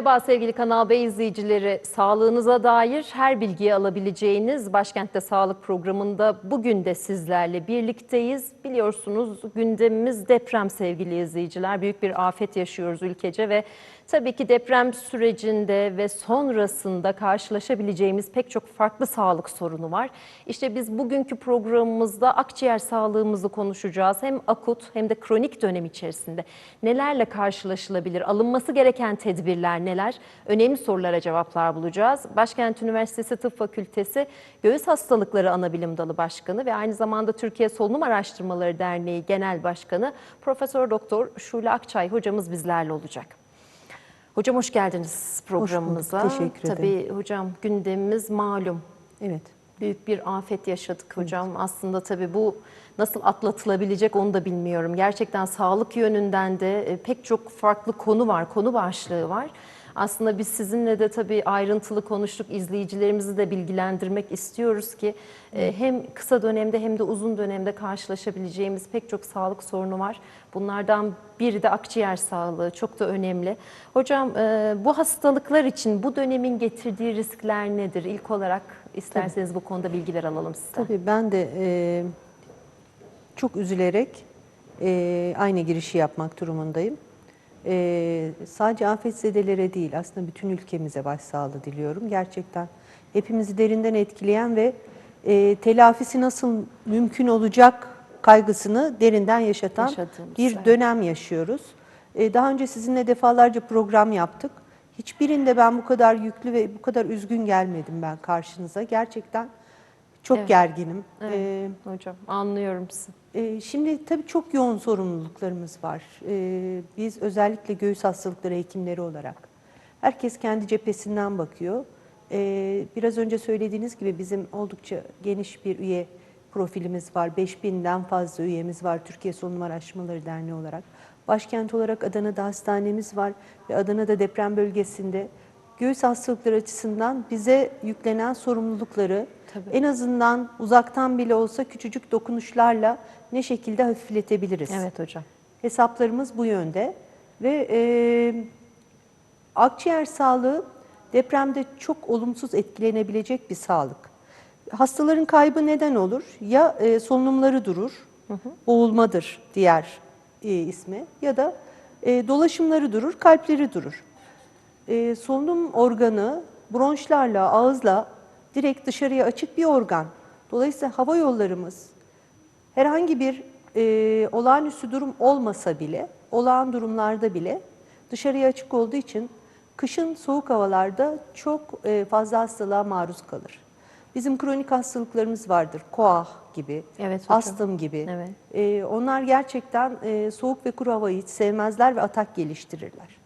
Merhaba sevgili Kanal B izleyicileri. Sağlığınıza dair her bilgiyi alabileceğiniz Başkent'te Sağlık programında bugün de sizlerle birlikteyiz. Biliyorsunuz gündemimiz deprem sevgili izleyiciler. Büyük bir afet yaşıyoruz ülkece ve tabii ki deprem sürecinde ve sonrasında karşılaşabileceğimiz pek çok farklı sağlık sorunu var. İşte biz bugünkü programımızda akciğer sağlığımızı konuşacağız. Hem akut hem de kronik dönem içerisinde nelerle karşılaşılabilir, alınması gereken tedbirler neler? Önemli sorulara cevaplar bulacağız. Başkent Üniversitesi Tıp Fakültesi Göğüs Hastalıkları Anabilim Dalı Başkanı ve aynı zamanda Türkiye Solunum Araştırmaları Derneği Genel Başkanı Profesör Doktor Şule Akçay hocamız bizlerle olacak. Hocam hoş geldiniz programımıza. Hoş bulduk, teşekkür Tabii hocam gündemimiz malum. Evet. Büyük bir afet yaşadık hocam. Aslında tabii bu nasıl atlatılabilecek onu da bilmiyorum. Gerçekten sağlık yönünden de e, pek çok farklı konu var, konu başlığı var. Aslında biz sizinle de tabii ayrıntılı konuştuk. İzleyicilerimizi de bilgilendirmek istiyoruz ki e, hem kısa dönemde hem de uzun dönemde karşılaşabileceğimiz pek çok sağlık sorunu var. Bunlardan biri de akciğer sağlığı çok da önemli. Hocam e, bu hastalıklar için bu dönemin getirdiği riskler nedir? İlk olarak isterseniz bu konuda bilgiler alalım sizden. Tabii ben de e, çok üzülerek aynı girişi yapmak durumundayım. E, sadece afetzedelere değil aslında bütün ülkemize başsağlığı diliyorum. Gerçekten hepimizi derinden etkileyen ve e, telafisi nasıl mümkün olacak kaygısını derinden yaşatan Yaşadığımız, bir evet. dönem yaşıyoruz. E, daha önce sizinle defalarca program yaptık. Hiçbirinde ben bu kadar yüklü ve bu kadar üzgün gelmedim ben karşınıza. Gerçekten çok Evet. gerginim. Evet, E, hocam anlıyorum sizi. e, şimdi tabii çok yoğun sorumluluklarımız var. E, biz özellikle göğüs hastalıkları hekimleri olarak herkes kendi cephesinden bakıyor. E, biraz önce söylediğiniz gibi bizim oldukça geniş bir üye profilimiz var. 5000'den fazla üyemiz var Türkiye Solunum Araştırmaları Derneği olarak. Başkent olarak Adana'da hastanemiz var ve Adana'da deprem bölgesinde göğüs hastalıkları açısından bize yüklenen sorumlulukları Tabii. en azından uzaktan bile olsa küçücük dokunuşlarla ne şekilde hafifletebiliriz? Evet hocam. Hesaplarımız bu yönde ve e, akciğer sağlığı depremde çok olumsuz etkilenebilecek bir sağlık. Hastaların kaybı neden olur? Ya e, solunumları durur, boğulmadır diğer e, ismi ya da e, dolaşımları durur, kalpleri durur. E, solunum organı bronşlarla, ağızla direkt dışarıya açık bir organ. Dolayısıyla hava yollarımız herhangi bir e, olağanüstü durum olmasa bile, olağan durumlarda bile dışarıya açık olduğu için kışın soğuk havalarda çok e, fazla hastalığa maruz kalır. Bizim kronik hastalıklarımız vardır. Koah gibi, Evet hocam. astım gibi. Evet. E, onlar gerçekten e, soğuk ve kuru havayı hiç sevmezler ve atak geliştirirler.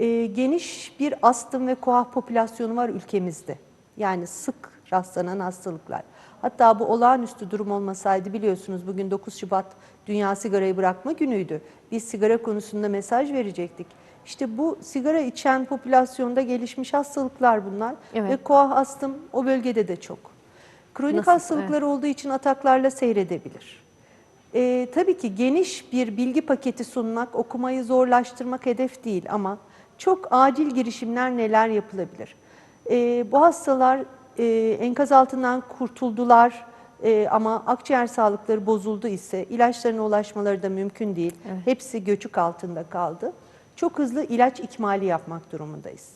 E, geniş bir astım ve koah popülasyonu var ülkemizde. Yani sık rastlanan hastalıklar. Hatta bu olağanüstü durum olmasaydı biliyorsunuz bugün 9 Şubat Dünya Sigarayı Bırakma Günü'ydü. Biz sigara konusunda mesaj verecektik. İşte bu sigara içen popülasyonda gelişmiş hastalıklar bunlar. Evet. Ve koah astım o bölgede de çok. Kronik Nasıl? hastalıklar olduğu için ataklarla seyredebilir. Ee, tabii ki geniş bir bilgi paketi sunmak, okumayı zorlaştırmak hedef değil ama çok acil girişimler neler yapılabilir? Ee, bu hastalar e, enkaz altından kurtuldular e, ama akciğer sağlıkları bozuldu ise ilaçlarına ulaşmaları da mümkün değil. Hepsi göçük altında kaldı. Çok hızlı ilaç ikmali yapmak durumundayız.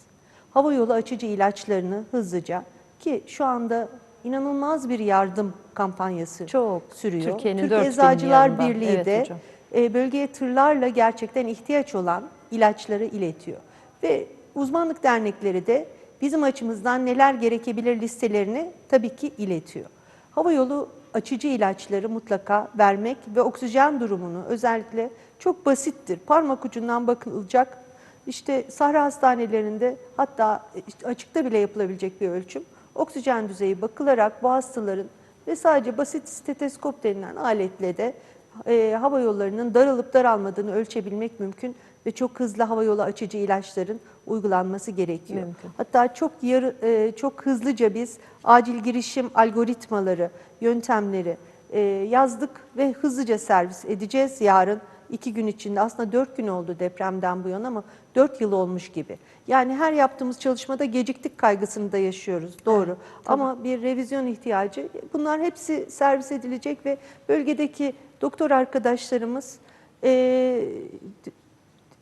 Hava yolu açıcı ilaçlarını hızlıca ki şu anda inanılmaz bir yardım kampanyası Çok. sürüyor. Türkiye'nin Türkiye Eczacılar. Birliği Evet de hocam. e, bölgeye tırlarla gerçekten ihtiyaç olan ilaçları iletiyor. Ve uzmanlık dernekleri de bizim açımızdan neler gerekebilir listelerini tabii ki iletiyor. Hava yolu açıcı ilaçları mutlaka vermek ve oksijen durumunu özellikle çok basittir. Parmak ucundan bakılacak işte sahra hastanelerinde hatta işte açıkta bile yapılabilecek bir ölçüm. Oksijen düzeyi bakılarak bu hastaların ve sadece basit steteskop denilen aletle de e, hava yollarının daralıp daralmadığını ölçebilmek mümkün ve çok hızlı hava yolu açıcı ilaçların uygulanması gerekiyor. Mümkün. Hatta çok yarı, e, çok hızlıca biz acil girişim algoritmaları, yöntemleri e, yazdık ve hızlıca servis edeceğiz yarın iki gün içinde aslında dört gün oldu depremden bu yana ama dört yıl olmuş gibi. Yani her yaptığımız çalışmada geciktik kaygısını da yaşıyoruz doğru. ama bir revizyon ihtiyacı bunlar hepsi servis edilecek ve bölgedeki doktor arkadaşlarımız e,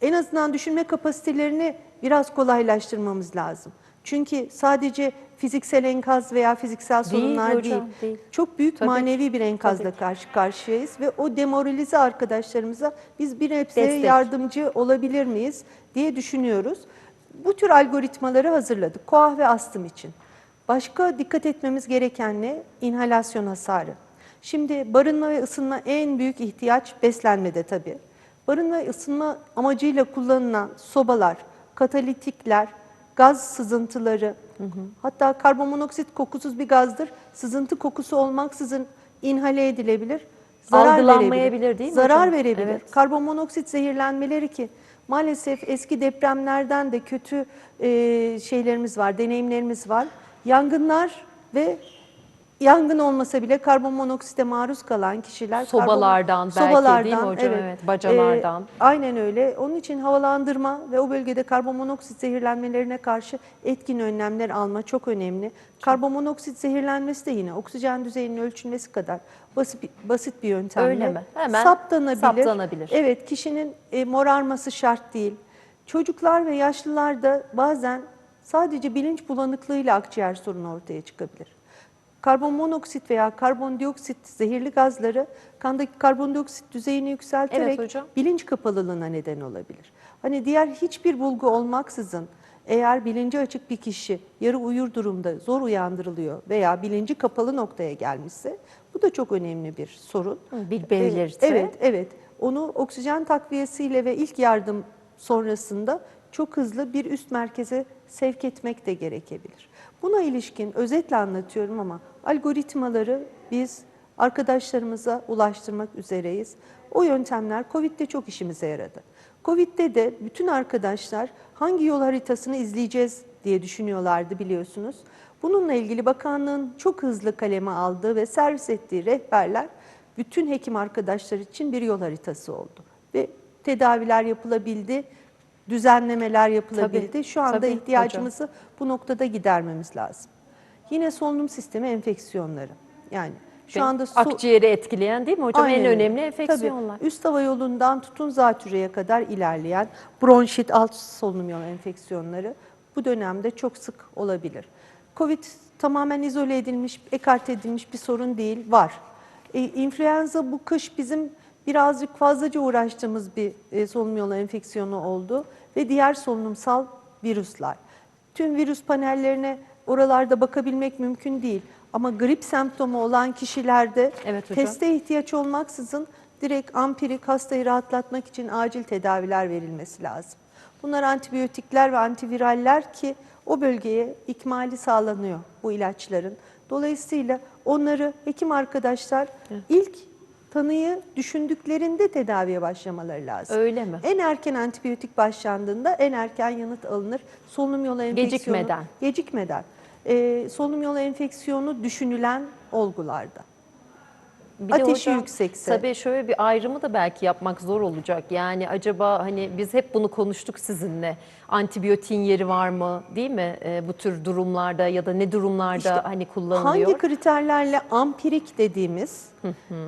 en azından düşünme kapasitelerini biraz kolaylaştırmamız lazım. Çünkü sadece fiziksel enkaz veya fiziksel Değil sorunlar hocam, değil. değil. Çok büyük Tabii manevi bir enkazla Tabii karşı karşıyayız ve o demoralize arkadaşlarımıza biz bir nebze Destek. yardımcı olabilir miyiz diye düşünüyoruz. Bu tür algoritmaları hazırladık. Koah ve astım için. Başka dikkat etmemiz gereken ne? İnhalasyon hasarı. Şimdi barınma ve ısınma en büyük ihtiyaç beslenmede tabii. Barınma ve ısınma amacıyla kullanılan sobalar, katalitikler, gaz sızıntıları, hatta karbonmonoksit kokusuz bir gazdır. Sızıntı kokusu olmaksızın inhale edilebilir. Algılanmayabilir verebilir. değil mi Zarar hocam? verebilir. Evet. Karbonmonoksit zehirlenmeleri ki maalesef eski depremlerden de kötü e, şeylerimiz var, deneyimlerimiz var. Yangınlar ve yangın olmasa bile karbonmonoksite maruz kalan kişiler Sobalardan belki değil mi hocam? Evet, bacalardan. E, aynen öyle. Onun için havalandırma ve o bölgede karbonmonoksit zehirlenmelerine karşı etkin önlemler alma çok önemli. Karbonmonoksit zehirlenmesi de yine oksijen düzeyinin ölçülmesi kadar basit, basit bir yöntemle Öyle mi? Hemen saptanabilir. saptanabilir. Evet, kişinin e, morarması şart değil. Çocuklar ve yaşlılarda bazen sadece bilinç bulanıklığıyla akciğer sorunu ortaya çıkabilir. Karbonmonoksit veya karbondioksit zehirli gazları kandaki karbondioksit düzeyini yükselterek Evet hocam. bilinç kapalılığına neden olabilir. Hani diğer hiçbir bulgu olmaksızın eğer bilinci açık bir kişi yarı uyur durumda zor uyandırılıyor veya bilinci kapalı noktaya gelmişse bu da çok önemli bir sorun. Bir belirti. Evet, evet. Onu oksijen takviyesiyle ve ilk yardım sonrasında çok hızlı bir üst merkeze sevk etmek de gerekebilir. Buna ilişkin özetle anlatıyorum ama algoritmaları biz arkadaşlarımıza ulaştırmak üzereyiz. O yöntemler Covid'de çok işimize yaradı. Covid'de de bütün arkadaşlar hangi yol haritasını izleyeceğiz diye düşünüyorlardı biliyorsunuz. Bununla ilgili bakanlığın çok hızlı kaleme aldığı ve servis ettiği rehberler bütün hekim arkadaşlar için bir yol haritası oldu. Ve tedaviler yapılabildi, düzenlemeler yapılabildi. Tabii, Şu anda tabii ihtiyacımızı bu noktada gidermemiz lazım. Yine solunum sistemi enfeksiyonları. Yani şu anda su- akciğeri etkileyen değil mi hocam? Aynen en önemli enfeksiyonlar. Tabii, üst hava yolundan tutun zatürreye kadar ilerleyen bronşit, alt solunum yolu enfeksiyonları bu dönemde çok sık olabilir. Covid tamamen izole edilmiş, ekart edilmiş bir sorun değil, var. E, influenza bu kış bizim birazcık fazlaca uğraştığımız bir e, solunum yolu enfeksiyonu oldu ve diğer solunumsal virüsler. Tüm virüs panellerine oralarda bakabilmek mümkün değil. Ama grip semptomu olan kişilerde Evet hocam. teste ihtiyaç olmaksızın direkt ampirik hastayı rahatlatmak için acil tedaviler verilmesi lazım. Bunlar antibiyotikler ve antiviraller ki o bölgeye ikmali sağlanıyor bu ilaçların. Dolayısıyla onları hekim arkadaşlar ilk tanıyı düşündüklerinde tedaviye başlamaları lazım. Öyle mi? En erken antibiyotik başlandığında en erken yanıt alınır. Solunum yolu enfeksiyonu Gecikmeden. gecikmeden. Ee, solunum yolu enfeksiyonu düşünülen olgularda. Bir de Ateşi hocam, yüksekse. Tabii şöyle bir ayrımı da belki yapmak zor olacak. Yani acaba hani biz hep bunu konuştuk sizinle. Antibiyotin yeri var mı değil mi? Ee, bu tür durumlarda ya da ne durumlarda İşte hani kullanılıyor? Hangi kriterlerle ampirik dediğimiz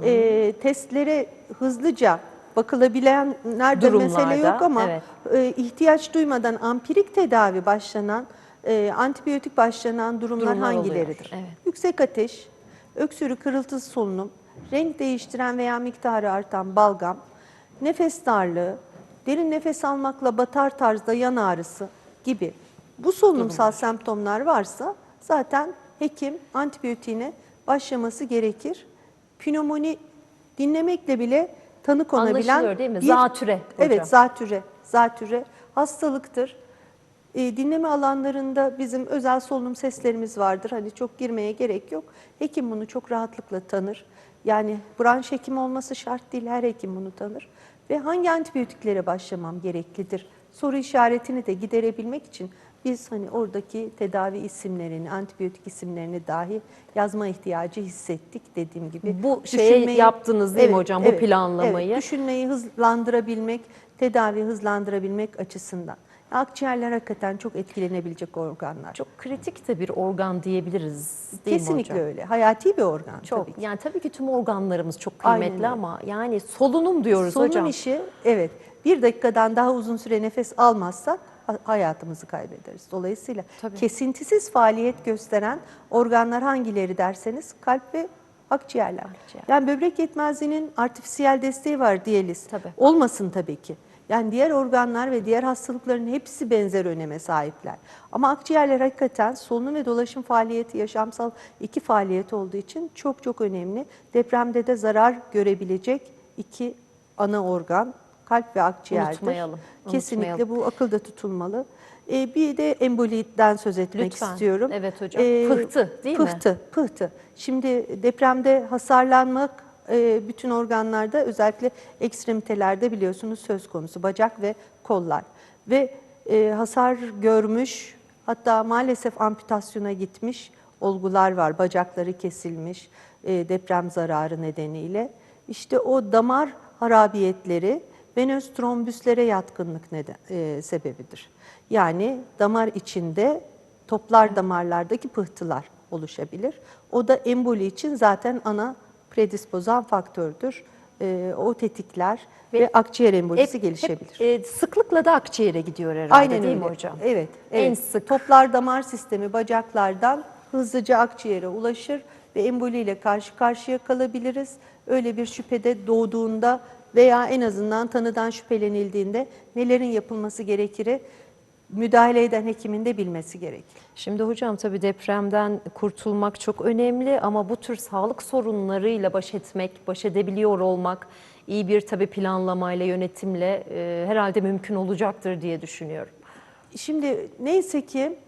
e, testlere hızlıca bakılabilenlerde mesele Durumlarda, yok ama evet. e, ihtiyaç duymadan ampirik tedavi başlanan, e, antibiyotik başlanan durumlar, Durumlar oluyor, hangileridir? evet. Yüksek ateş, öksürük, hırıltısı solunum, renk değiştiren veya miktarı artan balgam, nefes darlığı, derin nefes almakla batar tarzda yan ağrısı gibi bu solunumsal semptomlar varsa zaten hekim antibiyotiğine başlaması gerekir. Pnömoni dinlemekle bile tanı konabilen Anlaşılıyor değil mi? Zatüre hocam. Evet, zatüre. Zatüre hastalıktır. E, dinleme alanlarında bizim özel solunum seslerimiz vardır. Hani çok girmeye gerek yok. Hekim bunu çok rahatlıkla tanır. Yani branş hekim olması şart değil, her hekim bunu tanır. Ve hangi antibiyotiklere başlamam gereklidir? Soru işaretini de giderebilmek için Biz hani oradaki tedavi isimlerini, antibiyotik isimlerini dahi yazma ihtiyacı hissettik dediğim gibi. Bu şeyi yaptınız değil mi hocam, bu planlamayı? Evet, düşünmeyi hızlandırabilmek, tedavi hızlandırabilmek açısından. Akciğerler hakikaten çok etkilenebilecek organlar. Çok kritik de bir organ diyebiliriz değil mi Kesinlikle hocam? öyle. Hayati bir organ Çok. tabii ki. Yani tabii ki tüm organlarımız çok Aynen kıymetli öyle. ama yani solunum diyoruz Solunum hocam. işi evet bir dakikadan daha uzun süre nefes almazsak ha- hayatımızı kaybederiz. Dolayısıyla Tabii. kesintisiz faaliyet gösteren organlar hangileri derseniz kalp ve akciğerler. Akciğer. Yani böbrek yetmezliğinin artifisiyel desteği var diyaliz. Tabii. Olmasın tabii ki. Yani diğer organlar ve diğer hastalıkların hepsi benzer öneme sahipler. Ama akciğerler hakikaten solunum ve dolaşım faaliyeti yaşamsal iki faaliyet olduğu için çok çok önemli. Depremde de zarar görebilecek iki ana organ kalp ve akciğerdir. Unutmayalım, Kesinlikle unutmayalım. bu akılda tutulmalı. Ee, bir de emboliden söz etmek Lütfen. istiyorum. Ee, Evet hocam. Pıhtı, değil mi? pıhtı, Pıhtı. Şimdi depremde hasarlanmak e, bütün organlarda özellikle ekstremitelerde biliyorsunuz söz konusu bacak ve kollar. Ve e, hasar görmüş hatta maalesef amputasyona gitmiş olgular var. Bacakları kesilmiş e, deprem zararı nedeniyle. İşte o damar harabiyetleri venöz trombüslere yatkınlık neden, e, sebebidir. Yani damar içinde toplar damarlardaki pıhtılar oluşabilir. O da emboli için zaten ana predispozan faktördür. Ee, o tetikler ve, akciğer embolisi Hep- gelişebilir. hep, e, sıklıkla da akciğere gidiyor herhalde Aynen değil öyle. mi hocam? Evet, En evet. sık. Toplar damar sistemi bacaklardan hızlıca akciğere ulaşır ve emboli ile karşı karşıya kalabiliriz. Öyle bir şüphede doğduğunda veya en azından tanıdan şüphelenildiğinde nelerin yapılması gerekiri müdahale eden hekimin de bilmesi gerekir. Şimdi hocam tabii depremden kurtulmak çok önemli ama bu tür sağlık sorunlarıyla baş etmek, baş edebiliyor olmak iyi bir tabii planlamayla, yönetimle e, herhalde mümkün olacaktır diye düşünüyorum. Şimdi neyse ki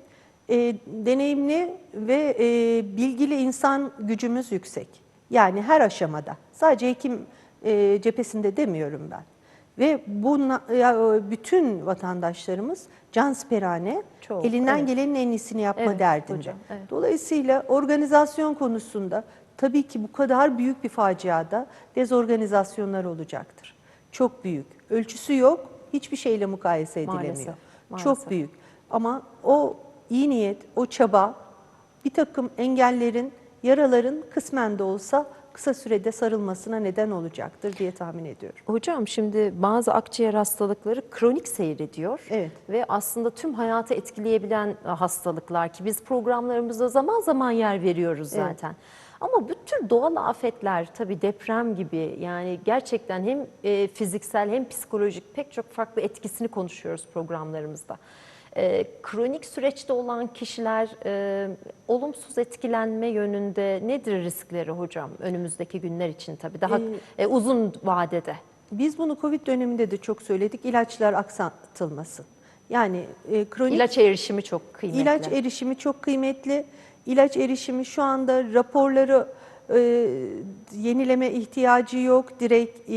e, deneyimli ve e, bilgili insan gücümüz yüksek. Yani her aşamada. Sadece hekim e, cephesinde demiyorum ben. Ve bu bütün vatandaşlarımız cansperane Çok, elinden evet. gelenin en iyisini yapma Evet, derdinde. hocam, evet. Dolayısıyla organizasyon konusunda tabii ki bu kadar büyük bir faciada dezorganizasyonlar olacaktır. Çok büyük. Ölçüsü yok, hiçbir şeyle mukayese edilemiyor. Maalesef, maalesef. Çok büyük. Ama o iyi niyet, o çaba bir takım engellerin, yaraların kısmen de olsa kısa sürede sarılmasına neden olacaktır diye tahmin ediyorum. Hocam şimdi bazı akciğer hastalıkları kronik seyrediyor. Evet. Ve aslında tüm hayatı etkileyebilen e, hastalıklar ki biz programlarımızda zaman zaman yer veriyoruz Evet. zaten. Ama bu tür doğal afetler tabii deprem gibi yani gerçekten hem e, fiziksel hem psikolojik pek çok farklı etkisini konuşuyoruz programlarımızda. E, kronik süreçte olan kişiler e, olumsuz etkilenme yönünde nedir riskleri hocam önümüzdeki günler için tabii daha e, uzun vadede? Biz bunu Covid döneminde de çok söyledik. İlaçlar aksatılmasın. Yani e, kronik İlaç erişimi çok kıymetli. İlaç erişimi çok kıymetli. İlaç erişimi şu anda raporları e, yenileme ihtiyacı yok. Direkt e,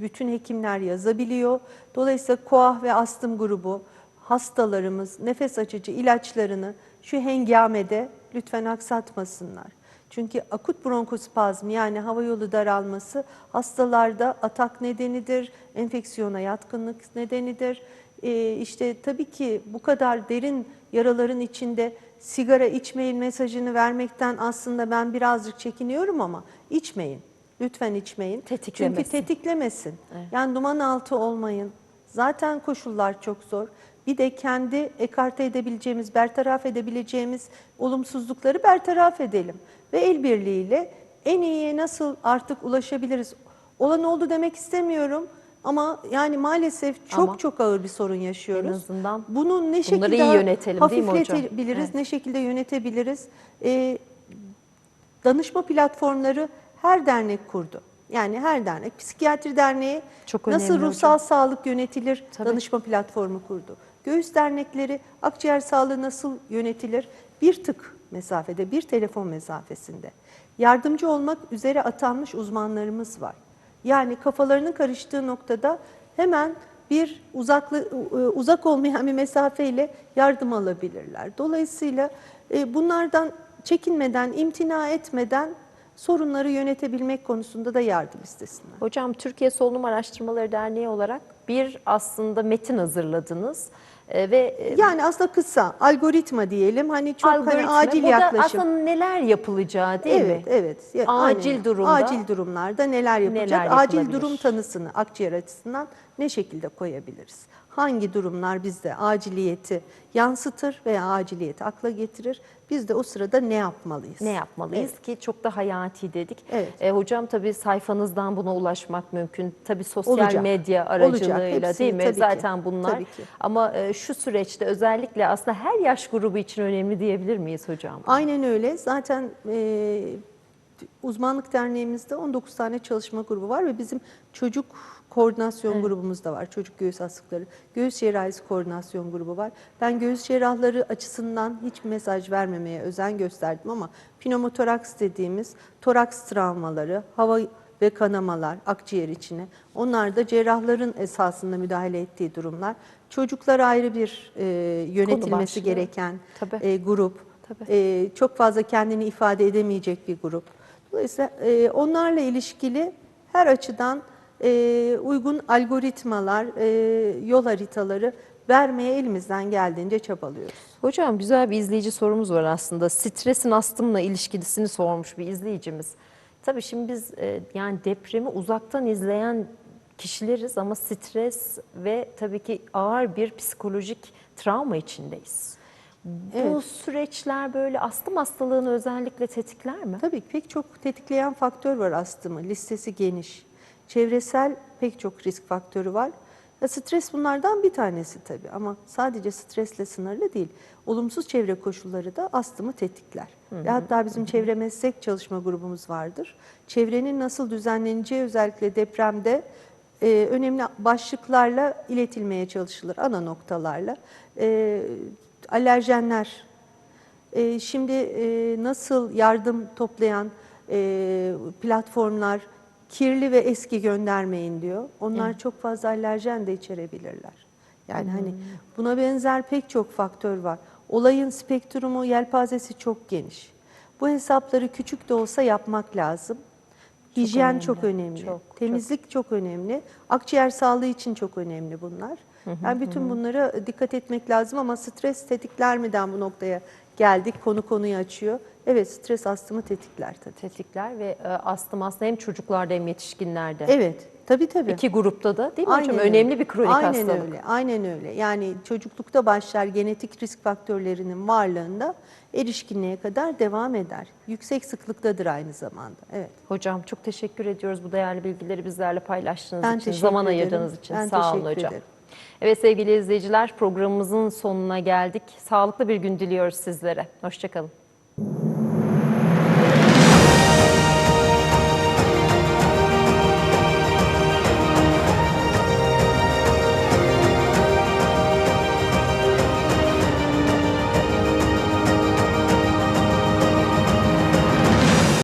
bütün hekimler yazabiliyor. Dolayısıyla koah ve astım grubu hastalarımız nefes açıcı ilaçlarını şu hengamede lütfen aksatmasınlar. Çünkü akut bronkospazm yani hava yolu daralması hastalarda atak nedenidir, enfeksiyona yatkınlık nedenidir. Ee, işte tabii ki bu kadar derin yaraların içinde sigara içmeyin mesajını vermekten aslında ben birazcık çekiniyorum ama içmeyin. Lütfen içmeyin. Tetiklemesin. Çünkü tetiklemesin. Yani duman altı olmayın. Zaten koşullar çok zor. Bir de kendi ekarte edebileceğimiz, bertaraf edebileceğimiz olumsuzlukları bertaraf edelim. Ve el birliğiyle en iyiye nasıl artık ulaşabiliriz? Olan oldu demek istemiyorum ama yani maalesef çok Ama çok ağır bir sorun yaşıyoruz. en azından Bunu ne şekilde iyi yönetelim değil mi hocam? hafifletebiliriz, Evet. ne şekilde yönetebiliriz? Ee, danışma platformları her dernek kurdu. Yani her dernek, psikiyatri derneği Çok nasıl ruhsal hocam. sağlık yönetilir Tabii. danışma platformu kurdu. Göğüs dernekleri akciğer sağlığı nasıl yönetilir? Bir tık mesafede, bir telefon mesafesinde. Yardımcı olmak üzere atanmış uzmanlarımız var. Yani kafalarının karıştığı noktada hemen bir uzaklı, e, uzak olmayan bir mesafeyle yardım alabilirler. Dolayısıyla e, bunlardan çekinmeden, imtina etmeden sorunları yönetebilmek konusunda da yardım istesinler. Hocam Türkiye Solunum Araştırmaları Derneği olarak bir aslında metin hazırladınız E, ve e, Yani aslında kısa, algoritma diyelim. Hani çok hani acil yaklaşım. aslında neler yapılacağı değil evet, mi? evet. Ya, Acil aynen. durumda acil durumlarda neler yapılacak? neler acil durum tanısını akciğer açısından ne şekilde koyabiliriz? Hangi durumlar bizde aciliyeti yansıtır veya aciliyeti akla getirir? Biz de o sırada ne yapmalıyız? Ne yapmalıyız ki çok da hayati dedik. Evet. E, hocam tabii sayfanızdan buna ulaşmak mümkün. Tabii sosyal Olacak. medya Olacak. aracılığıyla Hepsini değil mi? tabii ki. Zaten bunlar. Tabii ki. Ama e, şu süreçte özellikle aslında her yaş grubu için önemli diyebilir miyiz hocam? Aynen öyle. Zaten e, uzmanlık derneğimizde 19 tane çalışma grubu var ve bizim çocuk koordinasyon grubumuz da var. Çocuk göğüs hastalıkları, göğüs cerrahisi koordinasyon grubu var. Ben göğüs cerrahları açısından hiç mesaj vermemeye özen gösterdim ama pneumotoraks dediğimiz toraks travmaları, hava ve kanamalar akciğer içine. Onlar da cerrahların esasında müdahale ettiği durumlar. Çocuklar ayrı bir e, yönetilmesi gereken Tabii. e, grup. Tabii. E, çok fazla kendini ifade edemeyecek bir grup. Dolayısıyla e, onlarla ilişkili her açıdan e, uygun algoritmalar, e, yol haritaları vermeye elimizden geldiğince çabalıyoruz. Hocam güzel bir izleyici sorumuz var aslında. Stresin astımla ilişkisini sormuş bir izleyicimiz. Tabii şimdi biz e, yani depremi uzaktan izleyen kişileriz ama stres ve tabii ki ağır bir psikolojik travma içindeyiz. Bu Evet. süreçler böyle astım hastalığını özellikle tetikler mi? Tabii pek çok tetikleyen faktör var astımı. Listesi geniş. Çevresel pek çok risk faktörü var. Ya stres bunlardan bir tanesi tabii ama sadece stresle sınırlı değil. Olumsuz çevre koşulları da astımı tetikler. Ve hatta bizim çevre meslek çalışma grubumuz vardır. Çevrenin nasıl düzenleneceği özellikle depremde e, önemli başlıklarla iletilmeye çalışılır, ana noktalarla. E, alerjenler, e, şimdi e, nasıl yardım toplayan e, platformlar kirli ve eski göndermeyin diyor. Onlar çok fazla alerjen de içerebilirler. Yani hani buna benzer pek çok faktör var. Olayın spektrumu, yelpazesi çok geniş. Bu hesapları küçük de olsa yapmak lazım. Hijyen önemli, çok önemli. çok, Temizlik çok önemli. Akciğer sağlığı için çok önemli bunlar. Yani bütün bunlara dikkat etmek lazım ama stres tetikler miden bu noktaya geldik. Konu konuyu açıyor. Evet stres astımı tetikler tabii. Tetikler ve e, astım aslında hem çocuklarda hem yetişkinlerde. Evet tabii tabii. İki grupta da değil mi hocam? öyle. Önemli bir kronik aynen hastalık. öyle. Aynen öyle. Yani çocuklukta başlar genetik risk faktörlerinin varlığında erişkinliğe kadar devam eder. Yüksek sıklıktadır aynı zamanda. Evet. Hocam çok teşekkür ediyoruz bu değerli bilgileri bizlerle paylaştığınız Ben için, zaman ederim. ayırdığınız için. Ben Sağ olun teşekkür hocam. ederim. Evet sevgili izleyiciler programımızın sonuna geldik. Sağlıklı bir gün diliyoruz sizlere. Hoşçakalın.